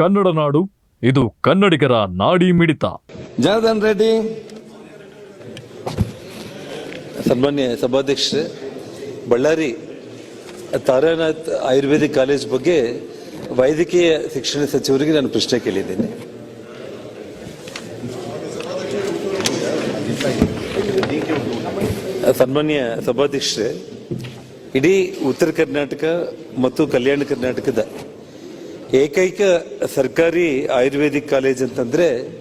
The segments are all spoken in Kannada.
ಕನ್ನಡ ನಾಡು, ಇದು ಕನ್ನಡಿಗರ ನಾಡಿ ಮಿಡಿತ. ಜನಾರ್ದನ್ ರೆಡ್ಡಿ. ಸನ್ಮಾನ್ಯ ಸಭಾಧ್ಯಕ್ಷರೇ. ಬಳ್ಳಾರಿ ತಾರಾನಾಥ್ ಆಯುರ್ವೇದಿಕ್ ಕಾಲೇಜ್ ಬಗ್ಗೆ ವೈದ್ಯಕೀಯ ಶಿಕ್ಷಣ ಸಚಿವರಿಗೆ ನಾನು ಪ್ರಶ್ನೆ ಕೇಳಿದ್ದೀನಿ. ಸನ್ಮಾನ್ಯ ಸಭಾಧ್ಯಕ್ಷರೇ, ಇಡೀ ಉತ್ತರ ಕರ್ನಾಟಕ ಮತ್ತು ಕಲ್ಯಾಣ ಕರ್ನಾಟಕದ ಏಕೈಕ ಸರ್ಕಾರಿ ಆಯುರ್ವೇದಿಕ್ ಕಾಲೇಜ್ ಅಂತಂದ್ರೆ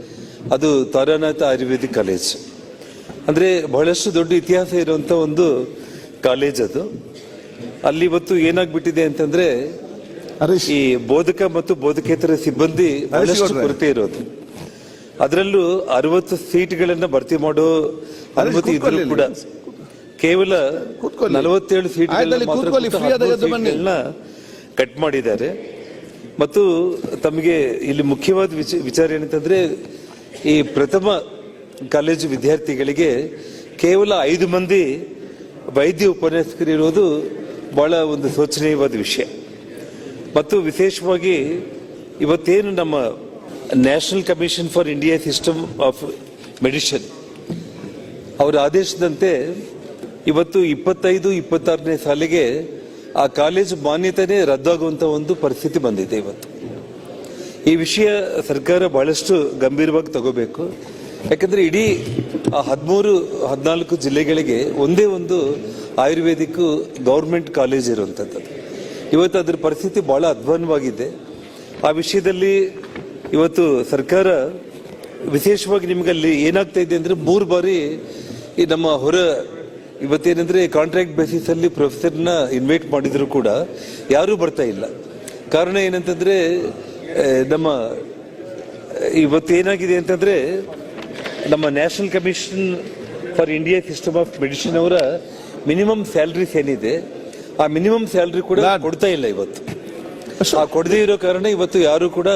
ಅದು ತಾರಾನಾಥ ಆಯುರ್ವೇದಿಕ್ ಕಾಲೇಜ್. ಅಂದ್ರೆ ಬಹಳಷ್ಟು ದೊಡ್ಡ ಇತಿಹಾಸ ಇರುವಂತ ಒಂದು ಕಾಲೇಜ್ ಅದು. ಅಲ್ಲಿ ಇವತ್ತು ಏನಾಗ್ಬಿಟ್ಟಿದೆ ಅಂತಂದ್ರೆ ಈ ಬೋಧಕ ಮತ್ತು ಬೋಧಕೇತರ ಸಿಬ್ಬಂದಿ ಬಹಳಷ್ಟು ಕೊರತೆ ಇರೋದು. ಅದರಲ್ಲೂ ಅರವತ್ತು ಸೀಟ್ಗಳನ್ನ ಭರ್ತಿ ಮಾಡೋ ಅನುಮತಿ ಇದ್ರೂ ಕೂಡ ಕೇವಲ. ನಲವತ್ತೇಳು. ಸೀಟ್ಗಳನ್ನ ಕಟ್ ಮಾಡಿದ್ದಾರೆ. ಮತ್ತು ತಮಗೆ ಇಲ್ಲಿ ಮುಖ್ಯವಾದ ವಿಚ- ವಿಚಾರ ಏನಂತಂದ್ರೆ, ಈ ಪ್ರಥಮ ಕಾಲೇಜು ವಿದ್ಯಾರ್ಥಿಗಳಿಗೆ ಕೇವಲ ಐದು ಮಂದಿ ವೈದ್ಯ ಉಪನ್ಯಾಸಕರು ಇರೋದು ಬಹಳ ಒಂದು ಶೋಚನೀಯವಾದ ವಿಷಯ. ಮತ್ತು ವಿಶೇಷವಾಗಿ ಇವತ್ತೇನು ನಮ್ಮ national commission for India system of medicine ಅವರ ಆದೇಶದಂತೆ ಇವತ್ತು ಇಪ್ಪತ್ತೈದು, ಇಪ್ಪತ್ತಾರನೇ ಸಾಲಿಗೆ ಆ ಕಾಲೇಜು ಮಾನ್ಯತೆನೇ ರದ್ದಾಗುವಂಥ ಒಂದು ಪರಿಸ್ಥಿತಿ ಬಂದಿದೆ ಇವತ್ತು. ಈ ವಿಷಯ ಸರ್ಕಾರ ಬಹಳಷ್ಟು ಗಂಭೀರವಾಗಿ ತಗೋಬೇಕು. ಯಾಕಂದ್ರೆ ಇಡೀ ಆ ಹದಿಮೂರು, ಹದಿನಾಲ್ಕು ಜಿಲ್ಲೆಗಳಿಗೆ ಒಂದೇ ಒಂದು ಆಯುರ್ವೇದಿಕ್ ಗೌರ್ಮೆಂಟ್ ಕಾಲೇಜ್ ಇರುವಂಥದ್ದು ಇವತ್ತು ಅದರ ಪರಿಸ್ಥಿತಿ ಬಹಳ ಅಧ್ವಾನವಾಗಿದೆ. ಆ ವಿಷಯದಲ್ಲಿ ಇವತ್ತು ಸರ್ಕಾರ ವಿಶೇಷವಾಗಿ ನಿಮಗಲ್ಲಿ ಏನಾಗ್ತಾ ಇದೆ ಅಂದ್ರೆ ಮೂರು ಬಾರಿ ಈ ನಮ್ಮ ಹೊರ ಇವತ್ತೇನಂದ್ರೆ ಕಾಂಟ್ರಾಕ್ಟ್ ಬೇಸಿಸ್ ಅಲ್ಲಿ ಪ್ರೊಫೆಸರ್ನ ಇನ್ವೈಟ್ ಮಾಡಿದರೂ ಕೂಡ ಯಾರೂ ಬರ್ತಾ ಇಲ್ಲ. ಕಾರಣ ಏನಂತಂದ್ರೆ ನಮ್ಮ ಇವತ್ತೇನಾಗಿದೆ ಅಂತಂದ್ರೆ ನಮ್ಮ national commission for India system of medicine ಅವರ ಮಿನಿಮಮ್ ಸ್ಯಾಲ್ರೀಸ್ ಏನಿದೆ ಆ ಮಿನಿಮಮ್ ಸ್ಯಾಲ್ರಿ ಕೂಡ ಕೊಡ್ತಾ ಇಲ್ಲ ಇವತ್ತು. ಆ ಕೊಡದೇ ಇರೋ ಕಾರಣ ಇವತ್ತು ಯಾರು ಕೂಡ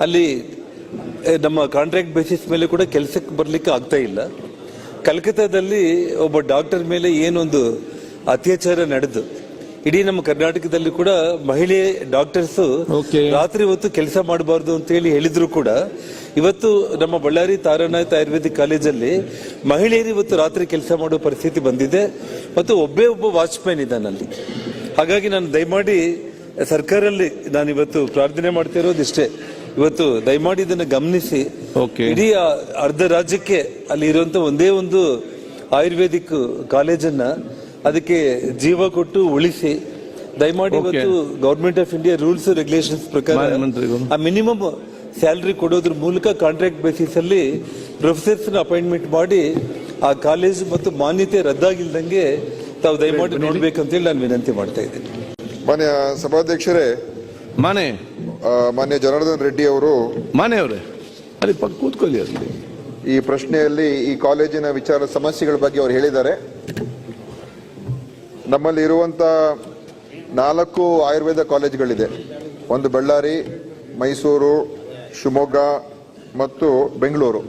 ಅಲ್ಲಿ ನಮ್ಮ ಕಾಂಟ್ರಾಕ್ಟ್ ಬೇಸಿಸ್ ಮೇಲೆ ಕೂಡ ಕೆಲಸಕ್ಕೆ ಬರಲಿಕ್ಕೆ ಆಗ್ತಾ ಇಲ್ಲ. ಕಲ್ಕತ್ತಾದಲ್ಲಿ ಒಬ್ಬ ಡಾಕ್ಟರ್ ಮೇಲೆ ಏನೊಂದು ಅತ್ಯಾಚಾರ ನಡೆದು ಇಡೀ ನಮ್ಮ ಕರ್ನಾಟಕದಲ್ಲಿ ಕೂಡ ಮಹಿಳೆ ಡಾಕ್ಟರ್ಸ್ ರಾತ್ರಿ ಹೊತ್ತು ಕೆಲಸ ಮಾಡಬಾರ್ದು ಅಂತ ಹೇಳಿ ಹೇಳಿದ್ರು ಕೂಡ ಇವತ್ತು ನಮ್ಮ ಬಳ್ಳಾರಿ ತಾರಾನಾಥ್ ಆಯುರ್ವೇದಿಕ್ ಕಾಲೇಜಲ್ಲಿ ಮಹಿಳೆಯರು ಇವತ್ತು ರಾತ್ರಿ ಕೆಲಸ ಮಾಡೋ ಪರಿಸ್ಥಿತಿ ಬಂದಿದೆ ಮತ್ತು ಒಬ್ಬೇ ಒಬ್ಬ ವಾಚ್ಮ್ಯಾನ್ ಇದ್ದಾನಲ್ಲಿ ಹಾಗಾಗಿ ನಾನು ದಯಮಾಡಿ ಸರ್ಕಾರಲ್ಲಿ ನಾನು ಇವತ್ತು ಪ್ರಾರ್ಥನೆ ಮಾಡ್ತಿರೋದು ಇಷ್ಟೇ ಇವತ್ತು ದಯಮಾಡಿ ಇದನ್ನು ಗಮನಿಸಿ. ಇಡೀ ಆ ಅರ್ಧ ರಾಜ್ಯಕ್ಕೆ ಅಲ್ಲಿ ಇರುವಂತ ಒಂದೇ ಒಂದು ಆಯುರ್ವೇದಿಕ್ ಕಾಲೇಜನ್ನ ಅದಕ್ಕೆ ಜೀವ ಕೊಟ್ಟು ಉಳಿಸಿ ದಯಮಾಡಿ. ಇವತ್ತು government of India rules regulations ಪ್ರಕಾರ ಆ ಮಿನಿಮಮ್ ಸ್ಯಾಲರಿ ಕೊಡೋದ್ರ ಮೂಲಕ ಕಾಂಟ್ರಾಕ್ಟ್ ಬೇಸಿಸ್ ಅಲ್ಲಿ ಪ್ರೊಫೆಸರ್ಸ್ ಅಪಾಯಿಂಟ್ಮೆಂಟ್ ಮಾಡಿ ಆ ಕಾಲೇಜ್ ಮತ್ತು ಮಾನ್ಯತೆ ರದ್ದಾಗಿಲ್ದಂಗೆ ತಾವು ದಯಮಾಡಿ ನೋಡ್ಬೇಕಂತೇಳಿ ನಾನು ವಿನಂತಿ ಮಾಡ್ತಾ ಇದ್ದೀನಿ. ಮಾನ್ಯ ಸಭಾಧ್ಯಕ್ಷರೇ ಮಾನೆ ಮಾನ್ಯ ಜನಾರ್ದನ್ ರೆಡ್ಡಿ ಅವರು ಮಾನೆ ಅವರೇ. ಅಲ್ಲಿ ಪಕ್ಕ ಕೂತ್ಕೊಳ್ಳಿ ಅಲ್ಲಿ. ಈ ಪ್ರಶ್ನೆಯಲ್ಲಿ ಈ ಕಾಲೇಜಿನ ವಿಚಾರ ಸಮಸ್ಯೆಗಳ ಬಗ್ಗೆ ಅವರು ಹೇಳಿದ್ದಾರೆ. ನಮ್ಮಲ್ಲಿ ಇರುವಂತ ನಾಲ್ಕು ಆಯುರ್ವೇದ ಕಾಲೇಜ್ಗಳಿದೆ. ಒಂದು ಬಳ್ಳಾರಿ, ಮೈಸೂರು, ಶಿವಮೊಗ್ಗ ಮತ್ತು ಬೆಂಗಳೂರು.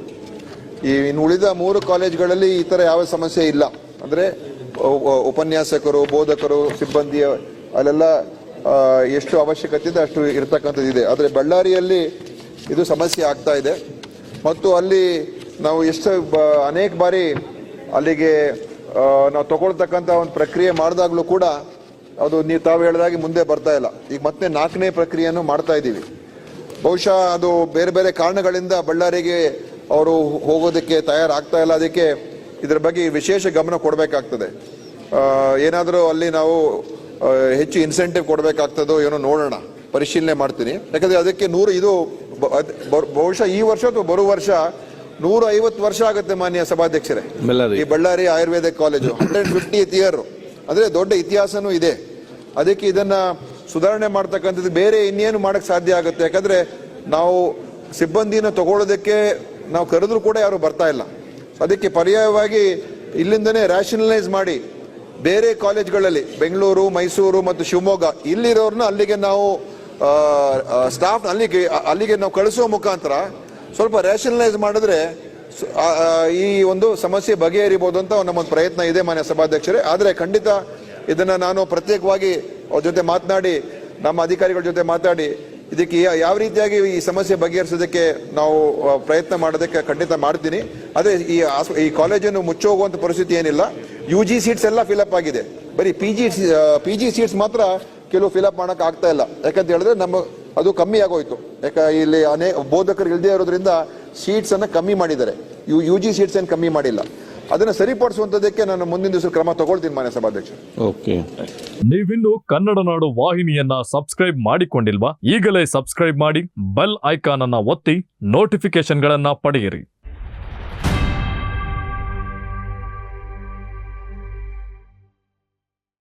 ಈ ಇನ್ನು ಉಳಿದ ಮೂರು ಕಾಲೇಜ್ಗಳಲ್ಲಿ ಈ ಥರ ಯಾವ ಸಮಸ್ಯೆ ಇಲ್ಲ. ಅಂದರೆ ಉಪನ್ಯಾಸಕರು, ಬೋಧಕರು ಸಿಬ್ಬಂದಿ ಅಲ್ಲೆಲ್ಲ ಎಷ್ಟು ಅವಶ್ಯಕತೆ ಇದೆ ಅಷ್ಟು ಇರ್ತಕ್ಕಂಥದ್ದು ಇದೆ ಆದರೆ ಬಳ್ಳಾರಿಯಲ್ಲಿ ಇದು ಸಮಸ್ಯೆ ಆಗ್ತಾ ಇದೆ. ಮತ್ತು ಅಲ್ಲಿ ನಾವು ಎಷ್ಟು ಅನೇಕ ಬಾರಿ ಅಲ್ಲಿಗೆ ನಾವು ತಗೊಳ್ತಕ್ಕಂಥ ಒಂದು ಪ್ರಕ್ರಿಯೆ ಮಾಡಿದಾಗಲೂ ಕೂಡ ಅದು ನೀವು ತಾವು ಹೇಳಿದಾಗೆ ಮುಂದೆ ಬರ್ತಾ ಇಲ್ಲ. ಈಗ ಮತ್ತೆ ನಾಲ್ಕನೇ ಪ್ರಕ್ರಿಯೆಯನ್ನು ಮಾಡ್ತಾ ಇದ್ದೀವಿ. ಬಹುಶಃ ಅದು ಬೇರೆ ಬೇರೆ ಕಾರಣಗಳಿಂದ ಬಳ್ಳಾರಿಗೆ ಅವರು ಹೋಗೋದಕ್ಕೆ ತಯಾರಾಗ್ತಾ ಇಲ್ಲ. ಅದಕ್ಕೆ ಇದರ ಬಗ್ಗೆ ವಿಶೇಷ ಗಮನ ಕೊಡಬೇಕಾಗ್ತದೆ. ಏನಾದರೂ ಅಲ್ಲಿ ನಾವು ಹೆಚ್ಚು ಇನ್ಸೆಂಟಿವ್ ಕೊಡಬೇಕಾಗ್ತದೋ ಏನೋ ನೋಡೋಣ. ಪರಿಶೀಲನೆ ಮಾಡ್ತೀನಿ. ಯಾಕಂದರೆ ಅದಕ್ಕೆ ನೂರು, ಇದು ಬಹುಶಃ ಈ ವರ್ಷ ಅಥವಾ ಬರುವ ವರ್ಷ ನೂರ ಐವತ್ತು ವರ್ಷ ಆಗುತ್ತೆ ಮಾನ್ಯ ಸಭಾಧ್ಯಕ್ಷರೇ. ಈ Ballari Ayurveda college hundred fifty year. ಅಂದ್ರೆ ದೊಡ್ಡ ಇತಿಹಾಸನೂ ಇದೆ. ಅದಕ್ಕೆ ಇದನ್ನ ಸುಧಾರಣೆ ಮಾಡ್ತಕ್ಕಂಥದ್ದು ಬೇರೆ ಇನ್ನೇನು ಮಾಡಕ್ ಸಾಧ್ಯ ಆಗುತ್ತೆ? ಯಾಕಂದ್ರೆ ನಾವು ಸಿಬ್ಬಂದಿನ ತಗೊಳ್ಳೋದಕ್ಕೆ ನಾವು ಕರೆದ್ರೂ ಕೂಡ ಯಾರು ಬರ್ತಾ ಇಲ್ಲ. ಅದಕ್ಕೆ ಪರ್ಯಾಯವಾಗಿ ಇಲ್ಲಿಂದನೇ ರ್ಯಾಷನಲೈಸ್ ಮಾಡಿ ಬೇರೆ ಕಾಲೇಜ್ಗಳಲ್ಲಿ ಬೆಂಗಳೂರು ಮೈಸೂರು ಮತ್ತು ಶಿವಮೊಗ್ಗ ಇಲ್ಲಿರೋರ್ನ ಅಲ್ಲಿಗೆ ನಾವು ಸ್ಟಾಫ್ ಅಲ್ಲಿಗೆ ಅಲ್ಲಿಗೆ ನಾವು ಕಳಿಸುವ ಮುಖಾಂತರ ಸ್ವಲ್ಪ ರ್ಯಾಷನಲೈಸ್ ಮಾಡಿದ್ರೆ ಈ ಒಂದು ಸಮಸ್ಯೆ ಬಗೆಹರಿಬಹುದು ಅಂತ ನಮ್ಮೊಂದು ಪ್ರಯತ್ನ ಇದೆ ಮಾನ್ಯ ಸಭಾಧ್ಯಕ್ಷರೇ. ಆದರೆ ಖಂಡಿತ ಇದನ್ನು ನಾನು ಪ್ರತ್ಯೇಕವಾಗಿ ಅವ್ರ ಜೊತೆ ಮಾತನಾಡಿ, ನಮ್ಮ ಅಧಿಕಾರಿಗಳ ಜೊತೆ ಮಾತಾಡಿ ಇದಕ್ಕೆ ಯಾವ ರೀತಿಯಾಗಿ ಈ ಸಮಸ್ಯೆ ಬಗೆಹರಿಸೋದಕ್ಕೆ ನಾವು ಪ್ರಯತ್ನ ಮಾಡೋದಕ್ಕೆ ಖಂಡಿತ ಮಾಡ್ತೀನಿ. ಅದೇ ಈ ಈ ಕಾಲೇಜನ್ನು ಮುಚ್ಚೋಗುವಂಥ ಪರಿಸ್ಥಿತಿ ಏನಿಲ್ಲ. ಯು ಜಿ ಸೀಟ್ಸ್ ಎಲ್ಲ ಫಿಲಪ್ ಆಗಿದೆ. ಬರೀ P G P G seats ಮಾತ್ರ ಕೆಲವು ಫಿಲಪ್ ಮಾಡಕ್ ಆಗ್ತಾ ಇಲ್ಲ. ಯಾಕಂತ ಹೇಳಿದ್ರೆ ನಮ್ಮ ಅದು ಕಮ್ಮಿ ಆಗೋಯ್ತು. ಯಾಕ ಇಲ್ಲಿ ಅನೇಕ ಬೋಧಕರು ಇಲ್ಲದೆ ಇರೋದ್ರಿಂದ ಸೀಟ್ಸ್ ಅನ್ನ ಕಮ್ಮಿ ಮಾಡಿದ್ದಾರೆ. ಯು ಯು ಜಿ ಸೀಟ್ಸ್ ಏನು ಕಮ್ಮಿ ಮಾಡಿಲ್ಲ. ಅದನ್ನ ಸರಿಪಡಿಸುವಂತದಕ್ಕೆ ನಾನು ಮುಂದಿನ ದಿವಸ ಕ್ರಮ ತಗೊಳ್ತೀನಿ ಮಾನ್ಯ ಸಭಾಧ್ಯಕ್ಷ ಓಕೆ. ನೀವಿನ್ನು ಕನ್ನಡ ನಾಡು ವಾಹಿನಿಯನ್ನ ಸಬ್ಸ್ಕ್ರೈಬ್ ಮಾಡಿಕೊಂಡಿಲ್ವಾ? ಈಗಲೇ ಸಬ್ಸ್ಕ್ರೈಬ್ ಮಾಡಿ ಬೆಲ್ ಐಕಾನ್ ಅನ್ನ ಒತ್ತಿ ನೋಟಿಫಿಕೇಶನ್ಗಳನ್ನ ಪಡೆಯಿರಿ.